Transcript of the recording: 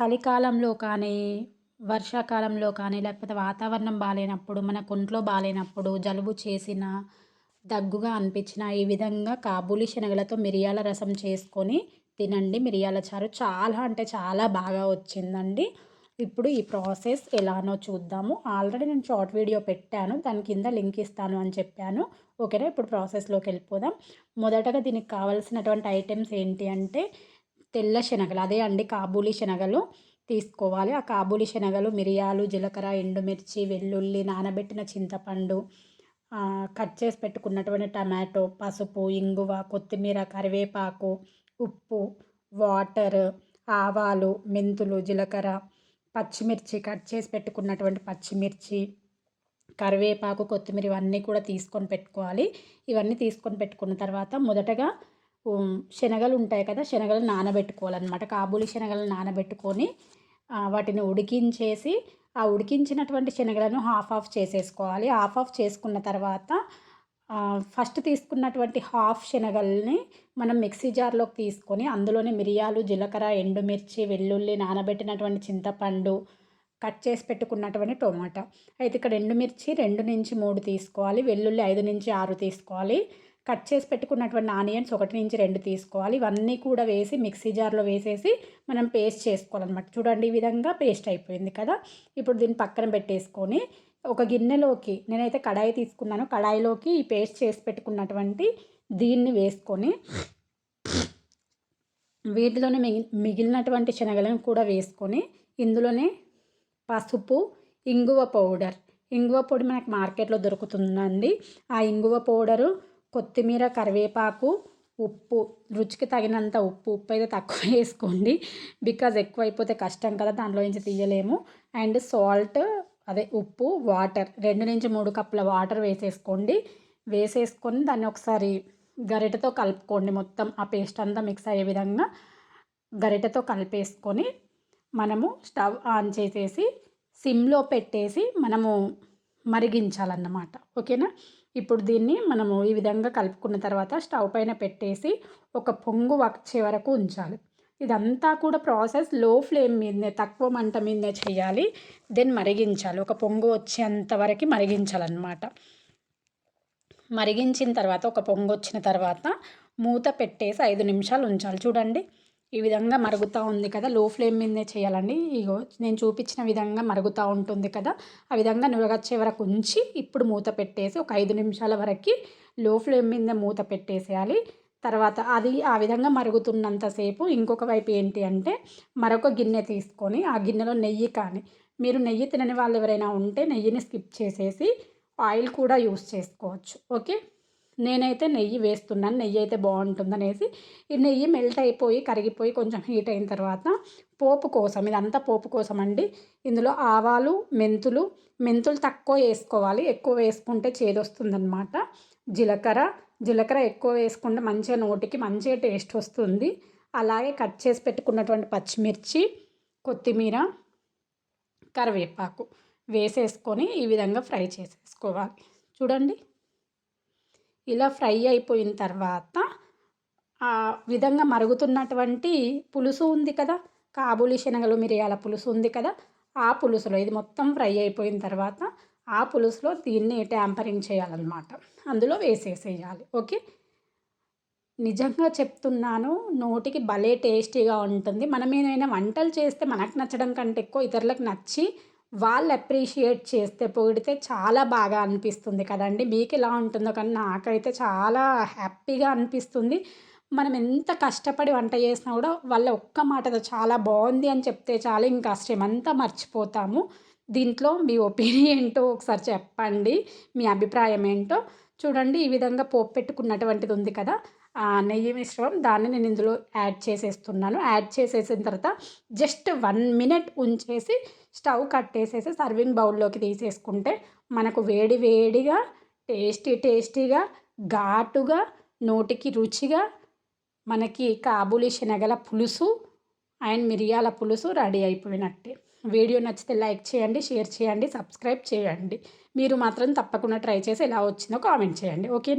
చలికాలంలో కానీ వర్షాకాలంలో కానీ లేకపోతే వాతావరణం బాగాలేనప్పుడు మన ఒంట్లో బాగాలేనప్పుడు జలుబు చేసిన దగ్గుగా అనిపించిన ఈ విధంగా కాబూలి శనగలతో మిరియాల రసం చేసుకొని తినండి. మిరియాల చారు చాలా అంటే చాలా బాగా వచ్చిందండి. ఇప్పుడు ఈ ప్రాసెస్ ఎలానో చూద్దాము. ఆల్రెడీ నేను షార్ట్ వీడియో పెట్టాను. దాని కింద లింక్ ఇస్తాను అని చెప్పాను. ఓకేనా? ఇప్పుడు ప్రాసెస్లోకి వెళ్ళిపోదాం. మొదటగా దీనికి కావాల్సినటువంటి ఐటమ్స్ ఏంటి అంటే తెల్ల శనగలు అదే అండి కాబూలి శనగలు తీసుకోవాలి. ఆ కాబూలి శనగలు మిరియాలు జీలకర్ర ఎండుమిర్చి వెల్లుల్లి నానబెట్టిన చింతపండు కట్ చేసి పెట్టుకున్నటువంటి టమాటో పసుపు ఇంగువ కొత్తిమీర కరివేపాకు ఉప్పు వాటర్ ఆవాలు మెంతులు జీలకర్ర పచ్చిమిర్చి కట్ చేసి పెట్టుకున్నటువంటి పచ్చిమిర్చి కరివేపాకు కొత్తిమీర ఇవన్నీ కూడా తీసుకొని పెట్టుకోవాలి. ఇవన్నీ తీసుకొని పెట్టుకున్న తర్వాత మొదటగా శనగలు ఉంటాయి కదా శనగలు నానబెట్టుకోవాలన్నమాట. కాబూలి శనగలు నానబెట్టుకొని వాటిని ఉడికించేసి ఆ ఉడికించినటువంటి శనగలను హాఫ్ ఆఫ్ చేసేసుకోవాలి. హాఫ్ ఆఫ్ చేసుకున్న తర్వాత ఫస్ట్ తీసుకున్నటువంటి హాఫ్ శనగల్ని మనం మిక్సీ జార్లోకి తీసుకొని అందులోనే మిరియాలు జీలకర్ర ఎండుమిర్చి వెల్లుల్లి నానబెట్టినటువంటి చింతపండు కట్ చేసి పెట్టుకున్నటువంటి టొమాటో. అయితే ఇక్కడ ఎండుమిర్చి రెండు నుంచి మూడు తీసుకోవాలి వెల్లుల్లి ఐదు నుంచి ఆరు తీసుకోవాలి. కట్ చేసి పెట్టుకున్నటువంటి ఆనియన్స్ ఒకటి నుంచి రెండు తీసుకోవాలి. ఇవన్నీ కూడా వేసి మిక్సీ జార్లో వేసేసి మనం పేస్ట్ చేసుకోవాలన్నమాట. చూడండి ఈ విధంగా పేస్ట్ అయిపోయింది కదా. ఇప్పుడు దీన్ని పక్కన పెట్టేసుకొని ఒక గిన్నెలోకి నేనైతే కడాయి తీసుకున్నాను. కడాయిలోకి ఈ పేస్ట్ చేసి పెట్టుకున్నటువంటి దీన్ని వేసుకొని వీటిలోనే మిగి మిగిలినటువంటి శనగలను కూడా వేసుకొని ఇందులోనే పసుపు ఇంగువ పౌడర్. ఇంగువ పొడి మనకు మార్కెట్లో దొరుకుతుందండి. ఆ ఇంగువ పౌడరు కొత్తిమీర కరివేపాకు ఉప్పు రుచికి తగినంత ఉప్పు ఉప్పు అయితే తక్కువ వేసుకోండి. బికాజ్ ఎక్కువ అయిపోతే కష్టం కదా దాంట్లో నుంచి తీయలేము. అండ్ సాల్ట్ అదే ఉప్పు వాటర్ రెండు నుంచి మూడు కప్పుల వాటర్ వేసేసుకోండి. వేసేసుకొని దాన్ని ఒకసారి గరిటతో కలుపుకోండి మొత్తం. ఆ పేస్ట్ అంతా మిక్స్ అయ్యే విధంగా గరిటతో కలిపేసుకొని మనము స్టవ్ ఆన్ చేసేసి సిమ్లో పెట్టేసి మనము మరిగించాలన్నమాట. ఓకేనా? ఇప్పుడు దీన్ని మనము ఈ విధంగా కలుపుకున్న తర్వాత స్టవ్ పైన పెట్టేసి ఒక పొంగు వచ్చే వరకు ఉంచాలి. ఇదంతా కూడా ప్రాసెస్లో ఫ్లేమ్ మీదనే తక్కువ మంట మీదనే చేయాలి. దెన్ మరిగించాలి. ఒక పొంగు వచ్చేంత వరకు మరిగించాలన్నమాట. మరిగించిన తర్వాత ఒక పొంగు వచ్చిన తర్వాత మూత పెట్టేసి ఐదు నిమిషాలు ఉంచాలి. చూడండి. ఈ విధంగా మరుగుతూ ఉంది కదా. లో ఫ్లేమ్ మీదనే చేయాలండి. ఇగో నేను చూపించిన విధంగా మరుగుతూ ఉంటుంది కదా. ఆ విధంగా నురగచ్చే వరకు ఉంచి ఇప్పుడు మూత పెట్టేసి ఒక ఐదు నిమిషాల వరకు లో ఫ్లేమ్ మీద మూత పెట్టేసేయాలి. తర్వాత అది ఆ విధంగా మరుగుతున్నంతసేపు ఇంకొక వైపు ఏంటి అంటే మరొక గిన్నె తీసుకొని ఆ గిన్నెలో నెయ్యి కానీ మీరు నెయ్యి తినని వాళ్ళు ఎవరైనా ఉంటే నెయ్యిని స్కిప్ చేసేసి ఆయిల్ కూడా యూస్ చేసుకోవచ్చు. ఓకే? నేనైతే నెయ్యి వేస్తున్నాను నెయ్యి అయితే బాగుంటుంది అనేసి ఈ నెయ్యి మెల్ట్ అయిపోయి కరిగిపోయి కొంచెం హీట్ అయిన తర్వాత పోపు కోసం ఇదంతా పోపు కోసం అండి ఇందులో ఆవాలు మెంతులు మెంతులు తక్కువ వేసుకోవాలి. ఎక్కువ వేసుకుంటే చేదొస్తుందనమాట జీలకర్ర జీలకర్ర ఎక్కువ వేసుకుంటే మంచిగా నోటికి మంచిగా టేస్ట్ వస్తుంది. అలాగే కట్ చేసి పెట్టుకున్నటువంటి పచ్చిమిర్చి కొత్తిమీర కరివేపాకు వేసేసుకొని ఈ విధంగా ఫ్రై చేసేసుకోవాలి. చూడండి. ఇలా ఫ్రై అయిపోయిన తర్వాత ఆ విధంగా మరుగుతున్నటువంటి పులుసు ఉంది కదా కాబూలి శనగలు మిరియాల పులుసు ఉంది కదా ఆ పులుసులో ఇది మొత్తం ఫ్రై అయిపోయిన తర్వాత ఆ పులుసులో దీన్ని ట్యాంపరింగ్ చేయాలన్నమాట. అందులో వేసేసేయాలి. ఓకే? నిజంగా చెప్తున్నాను నోటికి భలే టేస్టీగా ఉంటుంది. మనం ఏదైనా వంటలు చేస్తే మనకు నచ్చడం కంటే ఎక్కువ ఇతరులకు నచ్చి వాళ్ళు అప్రిషియేట్ చేస్తే పొగిడితే చాలా బాగా అనిపిస్తుంది కదండి. మీకు ఎలా ఉంటుందో కానీ నాకైతే చాలా హ్యాపీగా అనిపిస్తుంది. మనం ఎంత కష్టపడి వంట చేసినా కూడా వాళ్ళ ఒక్క మాటతో చాలా బాగుంది అని చెప్తే చాలు. ఇంకా శ్రమంతా మర్చిపోతాము. దీంట్లో మీ ఒపీనియన్ ఏంటో ఒకసారి చెప్పండి. మీ అభిప్రాయం ఏంటో చూడండి. ఈ విధంగా పోపు పెట్టుకున్నటువంటిది ఉంది కదా. నెయ్యి మిశ్రమం దాన్ని నేను ఇందులో యాడ్ చేసేస్తున్నాను. యాడ్ చేసేసిన తర్వాత జస్ట్ వన్ మినిట్ ఉంచేసి స్టవ్ కట్టేసేసి సర్వింగ్ బౌల్లోకి తీసేసుకుంటే మనకు వేడి వేడిగా టేస్టీ టేస్టీగా ఘాటుగా నోటికి రుచిగా మనకి కాబూలి శనగల పులుసు అండ్ మిరియాల పులుసు రెడీ అయిపోయినట్టే. వీడియో నచ్చితే లైక్ చేయండి షేర్ చేయండి సబ్స్క్రైబ్ చేయండి. మీరు మాత్రం తప్పకుండా ట్రై చేసి ఎలా వచ్చిందో కామెంట్ చేయండి. ఓకేనా?